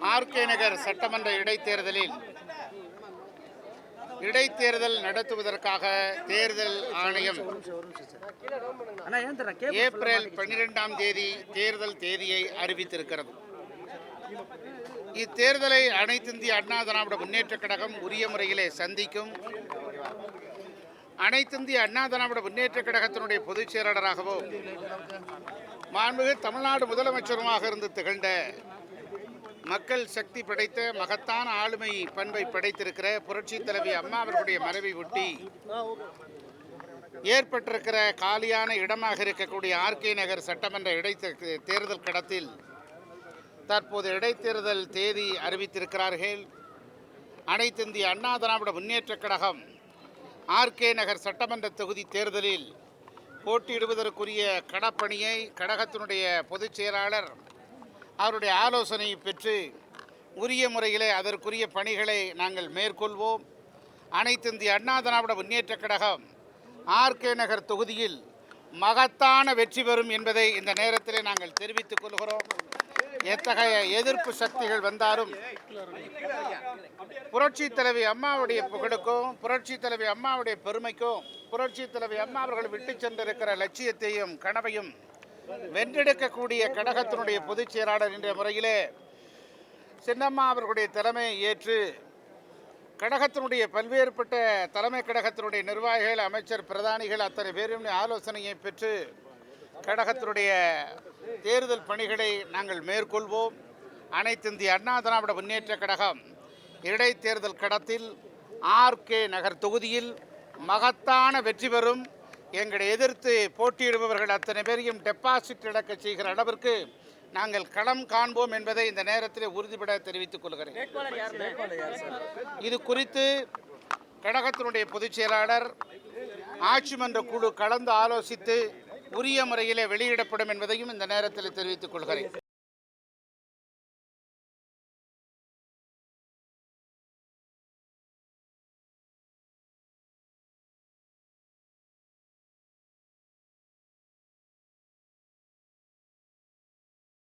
RK நகர் சட்டமன்ற இடைத்தேர்தலில் இடைத்தேர்தல் நடத்துவதற்காக தேர்தல் ஆணையம் ஏப்ரல் பன்னிரெண்டாம் தேதி தேர்தல் தேதியை அறிவித்திருக்கிறது. இத்தேர்தலை அனைத்திந்திய அண்ணா திராவிட முன்னேற்றக் கழகம் உரிய முறையிலே சந்திக்கும். அனைத்திந்திய அண்ணா திராவிட முன்னேற்றக் கழகத்தினுடைய பொதுச் செயலாளராகவும் மாண்புமிகு தமிழ்நாடு முதலமைச்சருமாக இருந்து திகழ்ந்த மக்கள் சக்தி படைத்த மகத்தான ஆளுமை பண்பை படைத்திருக்கிற புரட்சி தலைவி அம்மா அவர்களுடைய மறைவை ஒட்டி ஏற்பட்டிருக்கிற காலியான இடமாக இருக்கக்கூடிய ஆர்கே நகர் சட்டமன்ற இடைத்தே தேர்தல் கடத்தில் தற்போது இடைத்தேர்தல் தேதி அறிவித்திருக்கிறார்கள். அனைத்திந்திய அண்ணா திராவிட முன்னேற்றக் கழகம் ஆர்கே நகர் சட்டமன்ற தொகுதி தேர்தலில் போட்டியிடுவதற்குரிய கடப்பணியை கழகத்தினுடைய பொதுச் செயலாளர் அவருடைய ஆலோசனை பெற்று உரிய முறையிலே அதற்குரிய பணிகளை நாங்கள் மேற்கொள்வோம். அனைத்திந்திய அண்ணா திராவிட முன்னேற்றக் கழகம் ஆர்கே நகர் தொகுதியில் மகத்தான வெற்றி பெறும் என்பதை இந்த நேரத்தில் நாங்கள் தெரிவித்துக் கொள்கிறோம். எத்தகைய எதிர்ப்பு சக்திகள் வந்தாலும் புரட்சி தலைவி அம்மாவுடைய புகழுக்கும் புரட்சி தலைவி அம்மாவுடைய பெருமைக்கும் புரட்சி தலைவி அம்மா அவர்கள் விட்டு சென்றிருக்கிற லட்சியத்தையும் கனவையும் வென்றெடுக்கக்கூடிய கழகத்தினுடைய பொதுச் செயலாளர் என்ற முறையிலே சின்னம்மா அவர்களுடைய தலைமையை ஏற்று கழகத்தினுடைய பல்வேறுபட்ட தலைமை கழகத்தினுடைய நிர்வாகிகள் அமைச்சர் பிரதானிகள் அத்தனை பேரும் ஆலோசனையை பெற்று கழகத்தினுடைய தேர்தல் பணிகளை நாங்கள் மேற்கொள்வோம். அனைத்திந்திய அண்ணா திராவிட முன்னேற்ற கழகம் இடைத்தேர்தல் கடத்தில் ஆர்கே நகர் தொகுதியில் மகத்தான வெற்றி பெறும். எங்களை எதிர்த்து போட்டியிடுபவர்கள் அத்தனை பேரையும் டெபாசிட் இழக்க செய்கிற அளவிற்கு நாங்கள் களம் காண்போம் என்பதை இந்த நேரத்தில் உறுதிபட தெரிவித்துக் கொள்கிறேன். இது குறித்து கழகத்தினுடைய பொதுச் செயலாளர் ஆட்சி மன்ற குழு கலந்து ஆலோசித்து உரிய முறையிலே வெளியிடப்படும் என்பதையும் இந்த நேரத்தில் தெரிவித்துக் கொள்கிறேன்.